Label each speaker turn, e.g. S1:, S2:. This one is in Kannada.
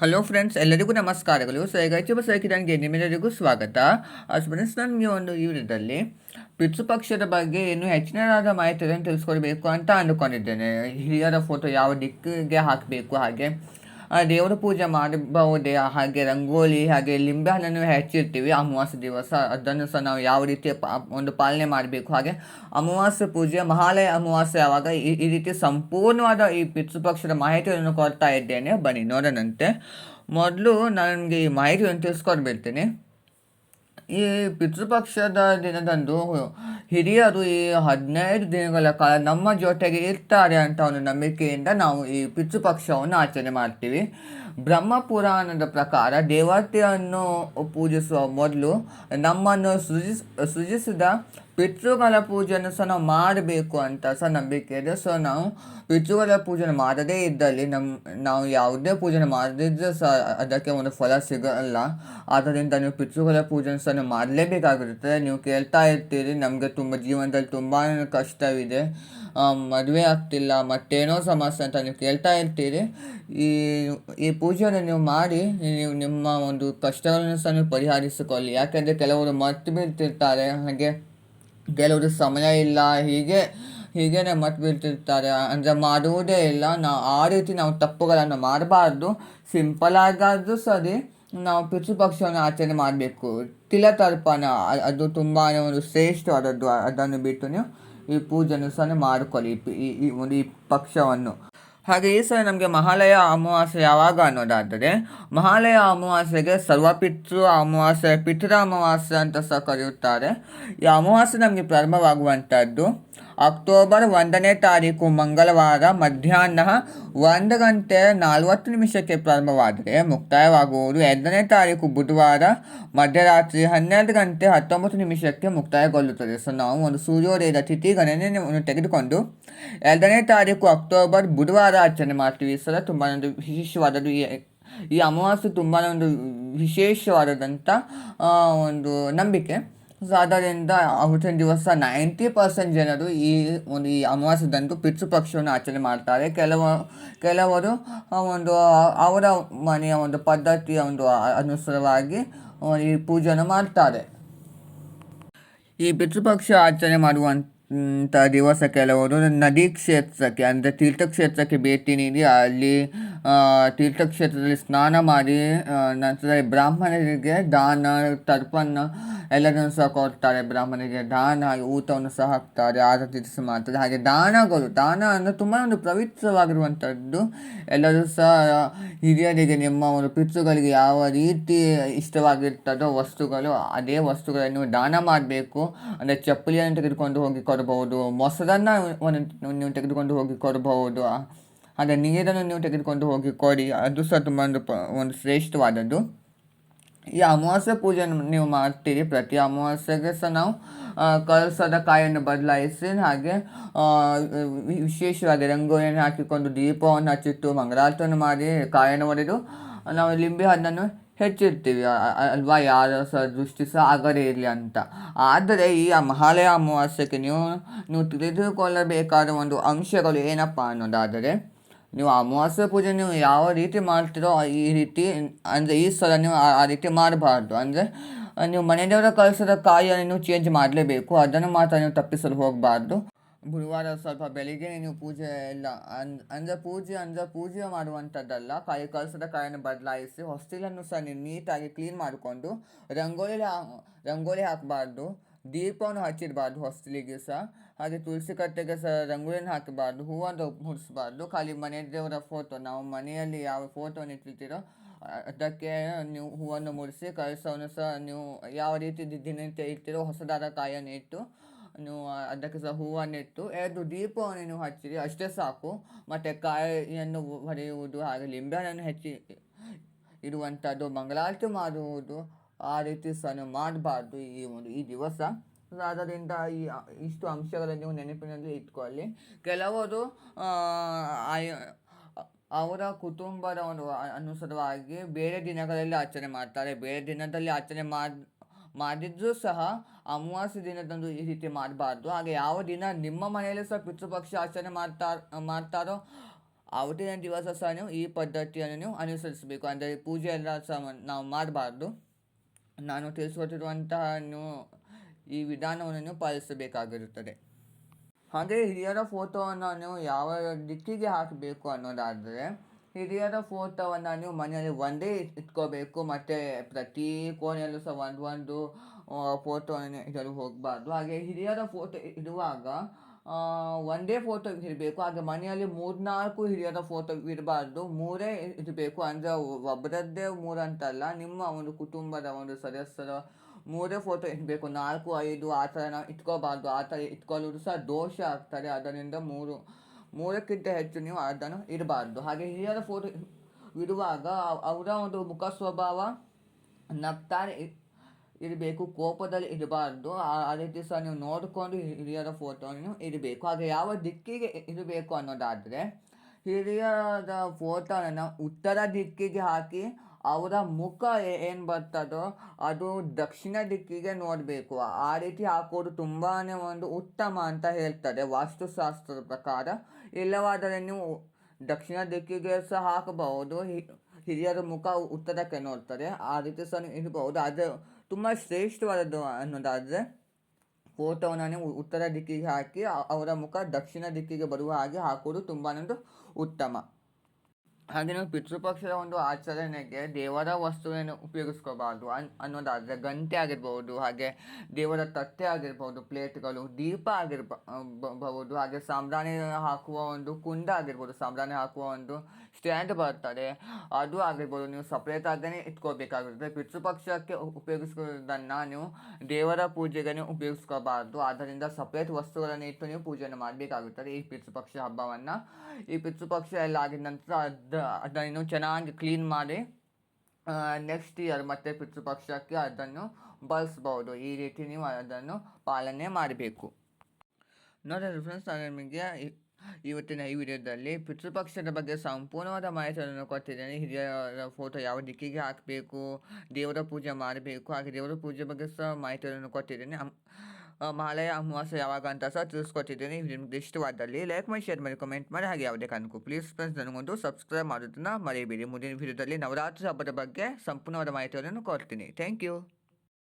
S1: ಹಲೋ ಫ್ರೆಂಡ್ಸ್ ಎಲ್ಲರಿಗೂ ನಮಸ್ಕಾರಗಳು. ಸೊ ಈಗ ಹೆಚ್ಚು ಬಸಕಿದಾನ್ಗೆ ನಿಮ್ಮೆಲ್ಲರಿಗೂ ಸ್ವಾಗತ. ಫ್ರೆಂಡ್ಸ್ ನನಗೆ ಒಂದು ಈ ವಿಡಿಯೋದಲ್ಲಿ ಪಿತೃಪಕ್ಷದ ಬಗ್ಗೆ ಇನ್ನೂ ಹೆಚ್ಚಿನದಾದ ಮಾಹಿತಿಯನ್ನು ತಿಳಿಸ್ಕೊಡ್ಬೇಕು ಅಂತ ಅಂದುಕೊಂಡಿದ್ದೇನೆ. ಹಿರಿಯರ ಫೋಟೋ ಯಾವ ದಿಕ್ಕಿಗೆ ಹಾಕಬೇಕು, ಹಾಗೆ ದೇವರ ಪೂಜೆ ಮಾಡಬಹುದೇ? ಹಾಗೆ ರಂಗೋಲಿ, ಹಾಗೆ ಲಿಂಬೆ ಹಣ್ಣನ್ನು ಹೆಚ್ಚಿರ್ತೀವಿ ಅಮಾವಾಸ್ಯೆ ದಿವಸ. ಅದನ್ನು ಸಹ ನಾವು ಯಾವ ರೀತಿಯ ಒಂದು ಪಾಲನೆ ಮಾಡಬೇಕು? ಹಾಗೆ ಅಮಾವಾಸ್ಯೆ ಪೂಜೆ, ಮಹಾಲಯ ಅಮಾವಾಸ್ಯೆ ಯಾವಾಗ ಈ ಈ ರೀತಿ ಸಂಪೂರ್ಣವಾದ ಈ ಪಿತೃಪಕ್ಷದ ಮಾಹಿತಿಯನ್ನು ಕೊಡ್ತಾ ಇದ್ದೇನೆ. ಬನ್ನಿ, ನೋಡೋಣಂತೆ. ಮೊದಲು ನನಗೆ ಈ ಮಾಹಿತಿಯನ್ನು ತಿಳಿಸ್ಕೊಡ್ಬಿಡ್ತೀನಿ. ಈ ಪಿತೃಪಕ್ಷದ ದಿನದಂದು ಹಿರಿಯರು ಈ ಹದಿನೈದು ದಿನಗಳ ಕಾಲ ನಮ್ಮ ಜೊತೆಗೆ ಇರ್ತಾರೆ ಅಂತ ಒಂದು ನಂಬಿಕೆಯಿಂದ ನಾವು ಈ ಪಿತೃಪಕ್ಷವನ್ನು ಆಚರಣೆ ಮಾಡ್ತೀವಿ. ಬ್ರಹ್ಮ ಪುರಾಣದ ಪ್ರಕಾರ ದೇವತೆಯನ್ನು ಪೂಜಿಸುವ ಮೊದಲು ನಮ್ಮನ್ನು ಸೃಜಿಸ್, ಸೃಜಿಸಿದ ಪಿತೃಗಳ ಪೂಜೆಯನ್ನು ಸಹ ನಾವು ಮಾಡಬೇಕು ಅಂತ ಸಹ ನಂಬಿಕೆ ಇದೆ. ಸೊ ನಾವು ಪಿತೃಗಳ ಪೂಜೆ ಮಾಡದೇ ಇದ್ದಲ್ಲಿ ನಮ್ಮ ನಾವು ಯಾವುದೇ ಪೂಜೆ ಮಾಡದಿದ್ದರೆ ಸಹ ಅದಕ್ಕೆ ಒಂದು ಫಲ ಸಿಗಲ್ಲ. ಆದ್ದರಿಂದ ನೀವು ಪಿತೃಗಳ ಪೂಜೆ ಸಹ ಮಾಡಲೇಬೇಕಾಗಿರುತ್ತದೆ ಮಾಡಲೇಬೇಕಾಗಿರುತ್ತೆ. ನೀವು ಕೇಳ್ತಾ ಇರ್ತೀರಿ, ನಮಗೆ ತುಂಬ ಜೀವನದಲ್ಲಿ ತುಂಬಾ ಕಷ್ಟವಿದೆ. ಮದುವೆ ಆಗ್ತಿಲ್ಲ, ಮತ್ತೇನೋ ಸಮಸ್ಯೆ ಅಂತ ನೀವು ಕೇಳ್ತಾ ಇರ್ತೀರಿ. ಈ ಈ ಪೂಜೆಯನ್ನು ನೀವು ಮಾಡಿ, ನೀವು ನಿಮ್ಮ ಒಂದು ಕಷ್ಟಗಳನ್ನು ಸಹ ನೀವು ಪರಿಹರಿಸಿಕೊಳ್ಳಿ. ಯಾಕೆಂದರೆ ಕೆಲವರು ಮರ್ತು ಬೀಳ್ತಿರ್ತಾರೆ, ಹಾಗೆ ಕೆಲವರು ಸಮಯ ಇಲ್ಲ, ಹೀಗೆ, ಹೀಗೇನೆ ಮತ್ತೆ ಬೀಳ್ತಿರ್ತಾರೆ. ಅಂದರೆ ಮಾಡುವುದೇ ಇಲ್ಲ ನಾವು ಆ ರೀತಿ ನಾವು ತಪ್ಪುಗಳನ್ನು ಮಾಡಬಾರ್ದು. ಸಿಂಪಲ್ ಆಗಾದರೂ ಸರಿ, ನಾವು ಪಿತೃಪಕ್ಷವನ್ನು ಆಚರಣೆ ಮಾಡಬೇಕು. ತಿಲತರ್ಪಣ ಅದು ತುಂಬಾ ಒಂದು ಶ್ರೇಷ್ಠವಾದದ್ದು, ಅದನ್ನು ಬಿಟ್ಟು ನೀವು ಈ ಪೂಜೆಯನ್ನು ಸಹ ಮಾಡಿಕೊಳ್ಳಿ, ಈ ಈ ಒಂದು ಈ ಪಕ್ಷವನ್ನು. ಹಾಗೆ ಈ ಸಲ ನಮಗೆ ಮಹಾಲಯ ಅಮಾವಾಸ್ಯೆ ಯಾವಾಗ ಅನ್ನೋದಾದರೆ, ಮಹಾಲಯ ಅಮಾವಾಸ್ಯೆಗೆ ಸರ್ವಪಿತೃ ಅಮಾವಾಸ್ಯೆ, ಪಿತೃ ಅಮಾವಾಸ್ಯೆ ಅಂತ ಸಹ ಕರೆಯುತ್ತಾರೆ. ಈ ಅಮಾವಾಸ್ಯೆ ನಮಗೆ ಪ್ರಾರಂಭವಾಗುವಂಥದ್ದು ಅಕ್ಟೋಬರ್ ಒಂದನೇ ತಾರೀಕು ಮಂಗಳವಾರ ಮಧ್ಯಾಹ್ನ ಒಂದು ಗಂಟೆ ನಲವತ್ತು ನಿಮಿಷಕ್ಕೆ ಪ್ರಾರಂಭವಾದರೆ ಮುಕ್ತಾಯವಾಗುವುದು. ಎರಡನೇ ತಾರೀಕು ಬುಧವಾರ ಮಧ್ಯರಾತ್ರಿ ಹನ್ನೆರಡು ಗಂಟೆ ಹತ್ತೊಂಬತ್ತು ನಿಮಿಷಕ್ಕೆ ಮುಕ್ತಾಯಗೊಳ್ಳುತ್ತದೆ. ಸೊ, ನಾವು ಒಂದು ಸೂರ್ಯೋದಯದ ತಿಥಿ ಗಣನೆಯನ್ನು ತೆಗೆದುಕೊಂಡು ಎರಡನೇ ತಾರೀಕು ಅಕ್ಟೋಬರ್ ಬುಧವಾರ ಆಚರಣೆ ಮಾಡ್ತೀವಿ. ಸಲ ತುಂಬ ಒಂದು ವಿಶೇಷವಾದದ್ದು ಈ ಈ ಅಮಾವಾಸ್ಯೆ ತುಂಬಾ ಒಂದು ವಿಶೇಷವಾದಂಥ ಒಂದು ನಂಬಿಕೆ. ಸೊ ಅದರಿಂದ ಅವತ್ತಿನ ದಿವಸ ನೈಂಟಿ ಪರ್ಸೆಂಟ್ ಜನರು ಈ ಒಂದು ಈ ಅಮಾವಾಸ್ಯದಂದು ಪಿತೃಪಕ್ಷವನ್ನು ಆಚರಣೆ ಮಾಡ್ತಾರೆ. ಕೆಲವು, ಕೆಲವರು ಒಂದು ಅವರ ಮನೆಯ ಒಂದು ಪದ್ಧತಿಯ ಒಂದು ಅನುಸಾರವಾಗಿ ಈ ಪೂಜೆಯನ್ನು ಮಾಡ್ತಾರೆ. ಈ ಪಿತೃಪಕ್ಷ ಆಚರಣೆ ಮಾಡುವಂಥ ದಿವಸ ಕೆಲವರು ನದಿ ಕ್ಷೇತ್ರಕ್ಕೆ ಅಂದರೆ ತೀರ್ಥಕ್ಷೇತ್ರಕ್ಕೆ ಭೇಟಿ ನೀಡಿ ಅಲ್ಲಿ ತೀರ್ಥಕ್ಷೇತ್ರದಲ್ಲಿ ಸ್ನಾನ ಮಾಡಿ ನಂತರ ಬ್ರಾಹ್ಮಣರಿಗೆ ದಾನ, ತರ್ಪಣ ಎಲ್ಲದನ್ನು ಸಹ ಕೊಡ್ತಾರೆ, ಬ್ರಾಹ್ಮಣರಿಗೆ ದಾನ ಊಟವನ್ನು ಸಹ ಹಾಕ್ತಾರೆ, ಆರತಿ ಸಹ ಮಾಡ್ತಾರೆ. ಹಾಗೆ ದಾನಗಳು ದಾನ ಅಂದರೆ ತುಂಬ ಒಂದು ಪವಿತ್ರವಾಗಿರುವಂಥದ್ದು ಎಲ್ಲರೂ ಸಹ ಹಿರಿಯರಿಗೆ, ನಿಮ್ಮ ಒಂದು ಪಿತೃಗಳಿಗೆ ಯಾವ ರೀತಿ ಇಷ್ಟವಾಗಿರ್ತದೋ ವಸ್ತುಗಳು, ಅದೇ ವಸ್ತುಗಳನ್ನು ದಾನ ಮಾಡಬೇಕು. ಅಂದರೆ ಚಪ್ಪಲಿಯನ್ನು ತೆಗೆದುಕೊಂಡು ಹೋಗಿ ಕೊಡಬಹುದು, ಮೊಸರನ್ನು ನೀವು ತೆಗೆದುಕೊಂಡು ಹೋಗಿ ಕೊಡಬಹುದು. ಹಾಗೆ ನೀರನ್ನು ನೀವು ತೆಗೆದುಕೊಂಡು ಹೋಗಿ ಕೊಡಿ, ಅದು ಸಹ ತುಂಬ ಒಂದು ಒಂದು ಶ್ರೇಷ್ಠವಾದದ್ದು. ಈ ಅಮಾವಾಸ್ಯೆ ಪೂಜೆಯನ್ನು ನೀವು ಮಾಡ್ತೀರಿ. ಪ್ರತಿ ಅಮಾವಾಸ್ಯೆಗೆ ಸಹ ನಾವು ಕಲಸದ ಕಾಯನ್ನು ಬದಲಾಯಿಸಿ ಹಾಗೆ ವಿಶೇಷವಾಗಿ ರಂಗೋಲಿಯನ್ನು ಹಾಕಿಕೊಂಡು ದೀಪವನ್ನು ಹಚ್ಚಿಟ್ಟು ಮಂಗಳಾರತಿಯನ್ನು ಮಾಡಿ ಕಾಯನ್ನು ಒಡೆದು ನಾವು ಲಿಂಬೆ ಹಣ್ಣನ್ನು ಹೆಚ್ಚಿರ್ತೀವಿ. ಅಲ್ವಾ? ಯಾರ ಸಹ ದೃಷ್ಟಿ ಸಹ ಆಗದೇ ಇರಲಿ ಅಂತ. ಆದರೆ ಈ ಮಹಾಲಯ ಅಮಾವಾಸ್ಯಕ್ಕೆ ನೀವು ನೀವು ತಿಳಿದುಕೊಳ್ಳಬೇಕಾದ ಒಂದು ಅಂಶಗಳು ಏನಪ್ಪ ಅನ್ನೋದಾದರೆ ನೀವು ಅಮಾವಾಸ್ಯೆ ಪೂಜೆ ನೀವು ಯಾವ ರೀತಿ ಮಾಡ್ತೀರೋ ಈ ರೀತಿ, ಅಂದರೆ ಈ ಸಲ ನೀವು ಆ ರೀತಿ ಮಾಡಬಾರ್ದು. ಅಂದರೆ ನೀವು ಮನೆ ದೇವರ ಕಳಿಸಿದ ಕಾಯಿಯನ್ನು ನೀವು ಚೇಂಜ್ ಮಾಡಲೇಬೇಕು. ಅದನ್ನು ಮಾತ್ರ ನೀವು ತಪ್ಪಿಸಲು ಹೋಗಬಾರ್ದು. ಗುರುವಾರ ಸ್ವಲ್ಪ ಬೆಳಿಗ್ಗೆ ನೀವು ಪೂಜೆ ಎಲ್ಲ, ಅನ್, ಅಂದರೆ ಪೂಜೆ ಅಂದರೆ ಪೂಜೆ ಮಾಡುವಂಥದ್ದಲ್ಲ. ಕಾಯಿ ಕಳಿಸಿದ ಕಾಯನ್ನು ಬದಲಾಯಿಸಿ ಹೊಸ್ತಿಲನ್ನು ಸಹ ನೀವು ನೀಟಾಗಿ ಕ್ಲೀನ್ ಮಾಡಿಕೊಂಡು ರಂಗೋಲಿ ರಂಗೋಲಿ ಹಾಕಬಾರ್ದು. ದೀಪವನ್ನು ಹಚ್ಚಿರಬಾರ್ದು ಹೊಸ್ತಿಲಿಗೆ ಸಹ. ಹಾಗೆ ತುಳಸಿ ಕಟ್ಟೆಗೆ ಸಹ ರಂಗೋಲಿಯನ್ನು ಹಾಕಬಾರ್ದು, ಹೂವನ್ನು ಮುಡಿಸ್ಬಾರ್ದು ಖಾಲಿ ಮನೆ ದೇವರ ಫೋಟೋ ನಾವು ಮನೆಯಲ್ಲಿ ಯಾವ ಫೋಟೋವನ್ನು ಇಟ್ಟಿರ್ತೀರೋ ಅದಕ್ಕೆ ನೀವು ಹೂವನ್ನು ಮುಡಿಸಿ ಕಳಸವನ್ನು ಸಹ ನೀವು ಯಾವ ರೀತಿ ದಿನನಿತ್ಯ ಇಡ್ತೀರೋ ಹೊಸದಾದ ಕಾಯನ್ನು ಇಟ್ಟು ನೀವು ಅದಕ್ಕೆ ಸಹ ಹೂವನ್ನು ಇಟ್ಟು ಎರಡು ದೀಪವನ್ನು ನೀವು ಹಚ್ಚಿರಿ, ಅಷ್ಟೇ ಸಾಕು. ಮತ್ತು ಕಾಯಿಯನ್ನು ಹೊಡೆಯುವುದು ಹಾಗೆ ಲಿಂಬೆಹಣ್ಣನ್ನು ಹೆಚ್ಚಿ ಇರುವಂಥದ್ದು ಮಂಗಳಾರತಿ ಮಾಡುವುದು ಆ ರೀತಿ ಸಹ ಮಾಡಬಾರ್ದು ಈ ಒಂದು, ಈ ದಿವಸ. ಆದ್ದರಿಂದ ಈ ಇಷ್ಟು ಅಂಶಗಳನ್ನು ನೀವು ನೆನಪಿನಲ್ಲಿ ಇಟ್ಕೊಳ್ಳಿ. ಕೆಲವರು ಅವರ ಕುಟುಂಬದ ಒಂದು ಅನುಸಾರವಾಗಿ ಬೇರೆ ದಿನಗಳಲ್ಲಿ ಆಚರಣೆ ಮಾಡ್ತಾರೆ. ಬೇರೆ ದಿನದಲ್ಲಿ ಆಚರಣೆ ಮಾಡಿ, ಮಾಡಿದ್ರೂ ಸಹ ಅಮಾವಾಸ್ಯೆ ದಿನದಂದು ಈ ರೀತಿ ಮಾಡಬಾರ್ದು. ಹಾಗೆ ಯಾವ ದಿನ ನಿಮ್ಮ ಮನೆಯಲ್ಲಿ ಸಹ ಪಿತೃಪಕ್ಷ ಆಚರಣೆ ಮಾಡ್ತಾ ಮಾಡ್ತಾರೋ ಅವತ್ತಿನ ದಿವಸ ಸಹ ನೀವು ಈ ಪದ್ಧತಿಯನ್ನು ನೀವು ಅನುಸರಿಸಬೇಕು. ಅಂದರೆ ಪೂಜೆ ಎಲ್ಲ ಸಹ ನಾವು ಮಾಡಬಾರ್ದು. ನಾನು ತಿಳಿಸ್ಕೊಟ್ಟಿರುವಂತಹ ನೀವು ಈ ವಿಧಾನವನ್ನು ನೀವು ಪಾಲಿಸಬೇಕಾಗಿರುತ್ತದೆ. ಹಾಗೆ ಹಿರಿಯರ ಫೋಟೋವನ್ನು ನೀವು ಯಾವ ದಿಕ್ಕಿಗೆ ಹಾಕಬೇಕು ಅನ್ನೋದಾದರೆ, ಹಿರಿಯರ ಫೋಟೋವನ್ನು ನೀವು ಮನೆಯಲ್ಲಿ ಒಂದೇ ಇಟ್ಕೋಬೇಕು, ಮತ್ತು ಪ್ರತಿ ಕೋಣೆಯಲ್ಲೂ ಸಹ ಒಂದು ಒಂದು ಫೋಟೋವನ್ನು ಇಡಲು ಹೋಗಬಾರ್ದು. ಹಾಗೆ ಹಿರಿಯರ ಫೋಟೋ ಇಡುವಾಗ ಒಂದೇ ಫೋಟೋ ಇರಬೇಕು. ಹಾಗೆ ಮನೆಯಲ್ಲಿ ಮೂರ್ನಾಲ್ಕು ಹಿರಿಯರ ಫೋಟೋ ಇರಬಾರ್ದು. ಮೂರೇ ಇರಬೇಕು. ಅಂದರೆ ಒಬ್ಬರದ್ದೇ ಮೂರಂತಲ್ಲ ನಿಮ್ಮ ಒಂದು ಕುಟುಂಬದ ಒಂದು ಸದಸ್ಯರ ಮೂರೇ ಫೋಟೋ ಇಡಬೇಕು, ನಾಲ್ಕು, ಐದು, ಆ ಥರ ನಾವು ಇಟ್ಕೋಬಾರ್ದು, ಆ ಥರ ಇಟ್ಕೊಳ್ಳೋದು ಸಹ ದೋಷ ಆಗ್ತದೆ, ಅದರಿಂದ ಮೂರು, ಮೂರಕ್ಕಿಂತ ಹೆಚ್ಚು ನೀವು ಅದನ್ನು ಇಡಬಾರ್ದು. ಹಾಗೆ ಹಿರಿಯರ ಫೋಟೋ ಇಡುವಾಗ ಅವ್- ಅವರ ಒಂದು ಮುಖ ಸ್ವಭಾವ ನಗ್ತಾರೆ ಇರಬೇಕು, ಕೋಪದಲ್ಲಿ ಇರಬಾರ್ದು, ಆ ರೀತಿ ಸಹ ನೀವು ನೋಡಿಕೊಂಡು ಹಿರಿಯರ ಫೋಟೋವನ್ನು ಇರಬೇಕು ಹಾಗೆ ಯಾವ ದಿಕ್ಕಿಗೆ ಇರಬೇಕು ಅನ್ನೋದಾದರೆ ಹಿರಿಯರ ಫೋಟೋನ ಉತ್ತರ ದಿಕ್ಕಿಗೆ ಹಾಕಿ ಅವರ ಮುಖ ಏನು ಬರ್ತದೋ ಅದು ದಕ್ಷಿಣ ದಿಕ್ಕಿಗೆ ನೋಡಬೇಕು. ಆ ರೀತಿ ಹಾಕೋದು ತುಂಬಾ ಒಂದು ಉತ್ತಮ ಅಂತ ಹೇಳ್ತಾರೆ ವಾಸ್ತುಶಾಸ್ತ್ರದ ಪ್ರಕಾರ. ಇಲ್ಲವಾದರೆ ನೀವು ದಕ್ಷಿಣ ದಿಕ್ಕಿಗೆ ಸಹ ಹಾಕಬಹುದು. ಹಿರಿಯರ ಮುಖ ಉತ್ತರಕ್ಕೆ ನೋಡ್ತಾರೆ. ಆ ರೀತಿ ಸಹ ಇರಬಹುದು. ಅದು ತುಂಬ ಶ್ರೇಷ್ಠವಾದದ್ದು ಅನ್ನೋದಾದರೆ ಫೋಟೋವನ್ನು ನೀವು ಉತ್ತರ ದಿಕ್ಕಿಗೆ ಹಾಕಿ ಅವರ ಮುಖ ದಕ್ಷಿಣ ದಿಕ್ಕಿಗೆ ಬರುವ ಹಾಗೆ ಹಾಕೋದು ತುಂಬಾ ಒಂದು ಉತ್ತಮ. ಹಾಗೆ ನಾವು ಪಿತೃಪಕ್ಷದ ಒಂದು ಆಚರಣೆಗೆ ದೇವರ ವಸ್ತುವನ್ನು ಉಪಯೋಗಿಸ್ಕೋಬಾರ್ದು. ಅನ್ ಅನ್ನೋದಾದರೆ ಗಂಟೆ ಆಗಿರ್ಬೋದು, ಹಾಗೆ ದೇವರ ತಟ್ಟೆ ಆಗಿರ್ಬೋದು, ಪ್ಲೇಟ್ಗಳು, ದೀಪ ಆಗಿರ್ಬಹುದು ಹಾಗೆ ಸಾಂಬ್ರಾಣಿ ಹಾಕುವ ಒಂದು ಕುಂಡ ಆಗಿರ್ಬೋದು, ಸಾಂಬ್ರಾಣಿ ಹಾಕುವ ಒಂದು ಸ್ಟ್ಯಾಂಡ್ ಬರ್ತದೆ. ಅದು ಆಗಿರ್ಬೋದು, ನೀವು ಸಪ್ರೇಟ್ ಆಗೇ ಇಟ್ಕೋಬೇಕಾಗಿರುತ್ತೆ. ಪಿತೃಪಕ್ಷಕ್ಕೆ ಪಕ್ಷಕ್ಕೆ ಉಪಯೋಗಿಸೋದನ್ನು ನೀವು ದೇವರ ಪೂಜೆಗೆ ಉಪಯೋಗಿಸ್ಕೋಬಾರ್ದು. ಆದ್ದರಿಂದ ಸಪ್ರೇಟ್ ವಸ್ತುಗಳನ್ನು ಇಟ್ಟು ನೀವು ಪೂಜೆಯನ್ನು ಮಾಡಬೇಕಾಗುತ್ತದೆ ಈ ಪಿತೃಪಕ್ಷ ಹಬ್ಬವನ್ನು. ಈ ಪಿತೃಪಕ್ಷ ಎಲ್ಲ ಆಗಿದ ನಂತರ ಅದ ಅದನ್ನು ಚೆನ್ನಾಗಿ ಕ್ಲೀನ್ ಮಾಡಿ ನೆಕ್ಸ್ಟ್ ಇಯರ್ ಮತ್ತೆ ಪಿತೃಪಕ್ಷಕ್ಕೆ ಅದನ್ನು ಬಳಸ್ಬೋದು. ಈ ರೀತಿ ನೀವು ಅದನ್ನು ಪಾಲನೆ ಮಾಡಬೇಕು. ನೋಡಿ ಫ್ರೆಂಡ್ಸ್ ನಾನು ನಿಮಗೆ ಇವತ್ತಿನ ಈ ವಿಡಿಯೋದಲ್ಲಿ ಪಿತೃಪಕ್ಷದ ಬಗ್ಗೆ ಸಂಪೂರ್ಣವಾದ ಮಾಹಿತಿಯನ್ನು ಕೊಟ್ಟಿದ್ದೇನೆ. ಹಿರಿಯರ ಫೋಟೋ ಯಾವ ದಿಕ್ಕಿಗೆ ಹಾಕಬೇಕು, ದೇವರ ಪೂಜೆ ಮಾಡಬೇಕು, ಹಾಗೆ ದೇವರ ಪೂಜೆ ಬಗ್ಗೆ ಸಹ ಮಾಹಿತಿಯನ್ನು ಕೊಟ್ಟಿದ್ದೇನೆ. ಮಹಾಲಯ ಅಮಾವಾಸ್ಯೆ ಯಾವಾಗ ಅಂತ ಸಹ ತಿಳಿಸ್ಕೊತಿದ್ದೀನಿ ಇದು ನಿಮ್ಗೆ ಇಷ್ಟವಾದಲ್ಲಿ ಲೈಕ್ ಮಾಡಿ ಶೇರ್ ಮಾಡಿ ಕಮೆಂಟ್ ಮಾಡಿ, ಹಾಗೆ ಯಾವುದೇ ಕಾರಣಕ್ಕೂ ಪ್ಲೀಸ್ ಫ್ರೆಂಡ್ಸ್ ನನಗೊಂದು ಸಬ್ಸ್ಕ್ರೈಬ್ ಮಾಡೋದನ್ನು ಮರೆಯಬೇಡಿ ಮುಂದಿನ ವಿಡಿಯೋದಲ್ಲಿ ನವರಾತ್ರಿ ಹಬ್ಬದ ಬಗ್ಗೆ ಸಂಪೂರ್ಣವಾದ ಮಾಹಿತಿಯನ್ನು ಕೊಡ್ತೀನಿ. Thank you